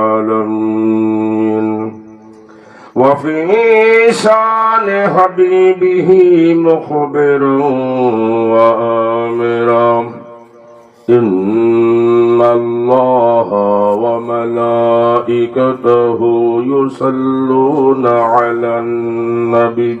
العالمين. وفي شان حبيبه مخبر وآمرا إن الله وملائكته يصلون على النبي.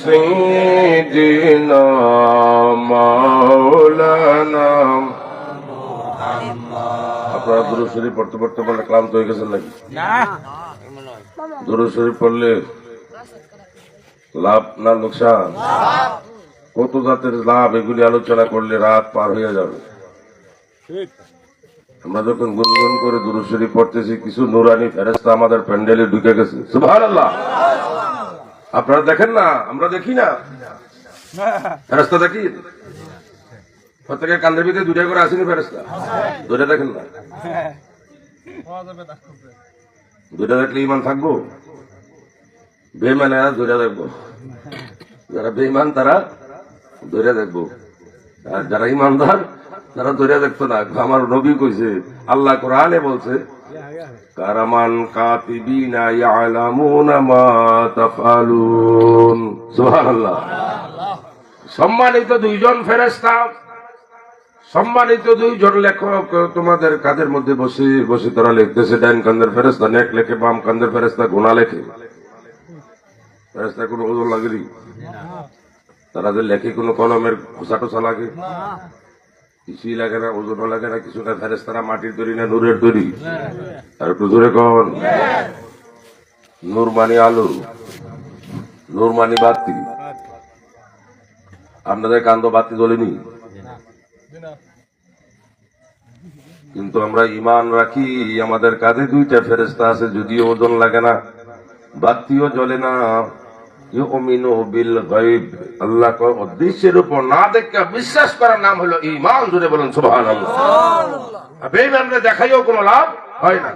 سيدنا مولانا আপনারা দুরু শরীফ পড়তে পড়তে পড়লে ক্লান্ত হয়ে গেছেন নাকি দুরু শরীফ পড়লে লাভ না লোকসান কত জাতের লাভ এগুলি আলোচনা করলে রাত পার হয়ে যাবে আমরা যখন গুনগুন করে দুরু শরীফ পড়তেছি কিছু নুরানি ফেরেস্তা আমাদের প্যান্ডেলে ঢুকে গেছে সুবহানাল্লাহ আপনারা দেখেন না, আমরা দেখি না। ফেরেস্তা দেখি? প্রত্যেকের কান্দের ভিতরে দুটা করে আসেনি ফেরেস্তা দুটা দেখেন না। দুটা দেখলে ইমান থাকব? বেমানে দুটা দেখব। যারা বেইমান তারা ধরে দেখব। আর যারা ইমানদার তারা ধরে দেখতো না, আমার নবী কইছে, আল্লাহ কোরআনে বলছে, কারামান কাতিবিনা ইয়ালামুনা মা তাফআলুন। সুবহানাল্লাহ। সম্মানিত দুইজন ফেরেশতা, সম্মানিত দুইজন লেখক, তোমাদের কাদের মধ্যে বসে বসে তারা লিখতেছে ডাইন কান্দের ফেরেস্তা নেক লেখে, বাম কান্দের ফেরেস্তা গোনা লেখে। ফেরেস্তা কোনো ওজন লাগেনি? তারা যে লেখে কোনো কলমের খোসা টোসা লাগে? কিছুই লাগে না ওজনও লাগে না, কিছু না ফেরেস্তারা মাটির তৈরি না, নূরের তৈরি আর একটু জোরে কন। নূর মানি আলু নূর মানি বাতি। আপনাদের কান্দ বাতি জ্বলেনি? কিন্তু আমরা ইমান রাখি, আমাদের কাঁধে দুইটা ফেরেস্তা আছে, যদিও ওজন লাগে না, বাতিও জ্বলে না। ইউমিনু বিল গায়ব। আল্লাহ কয় উদ্দেশ্যের উপর না দেখে বিশ্বাস করার নাম হলো ঈমান জুড়ে বলেন সুবহানাল্লাহ। বেঈমানরে দেখাইও কোনো লাভ হয় না।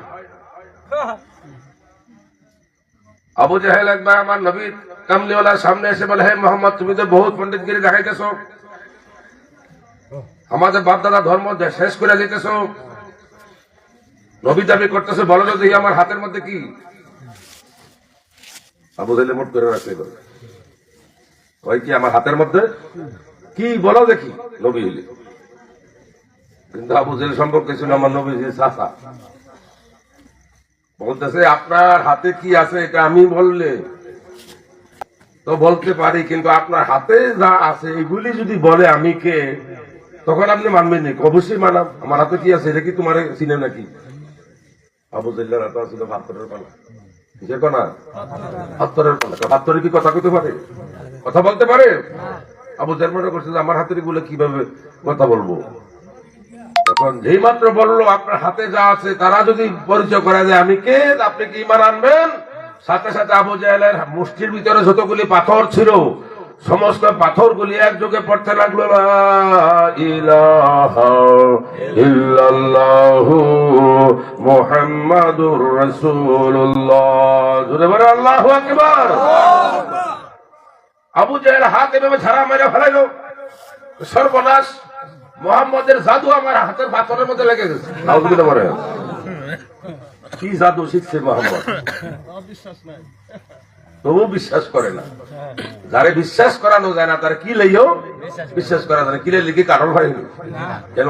আবু জাহেল একবার আমার নবীর কামলিওয়ালার সামনে এসে বলে হে মোহাম্মদ তুমি তো বহুত পণ্ডিতগিরি দেখাইতেছ। আমাদের বাপ দাদা ধর্ম শেষ করে দিতেছ। নবী দাবি করতেছে বলো যদি আমার হাতের মধ্যে কি? আবু মোট করে রাখতে গেল কয় কি আমার হাতের মধ্যে? কি বলো দেখি, নবী কিন্তু আবু জেল সম্পর্কে ছিল আমার নবী চাষা বলতেছে, আপনার হাতে কি আছে এটা আমি বললে তো বলতে পারি, কিন্তু আপনার হাতে যা আছে এগুলি যদি বলে আমি কে, তখন আপনি মানবেন নাকি অবশ্যই মানাম আমার হাতে কি আছে, এটা কি তোমার চিনে নাকি? আবু জেল্লার হাতে ছিল ভাত্তরের পালা। কিসের কনা? ভাত্তরের পালা ভাত্তরে কি কথা কইতে পারে? কথা বলতে পারে? আবু জার মনে করছে যে আমার হাতেরগুলো কীভাবে কথা বলব? তখন যেই মাত্র বলল, আপনার হাতে যা আছে, তারা যদি পরিচয় করা যায় আমি কে? আপনি কি ইমান আনবেন? সাথে সাথে আবু জাহেলের মুষ্টির ভিতরে যতগুলি পাথর ছিল সমস্ত পাথরগুলি একযোগে পড়তে লাগল মুহাম্মাদুর বলে, আল্লাহু আকবার। আবু জাহেল হাত এভাবে ছাড়া মেরে ফেলাইলো। সর্বনাশ, মোহাম্মদের জাদু আমার হাতের পাথরের মধ্যে লেগে গেছে। কি জাদু শিখছে মোহাম্মদ? তবু বিশ্বাস করে না। যারে বিশ্বাস করানো যায় না তার কি লইও? বিশ্বাস করা যায় না। কি লিখে কারণ হয়? কেন?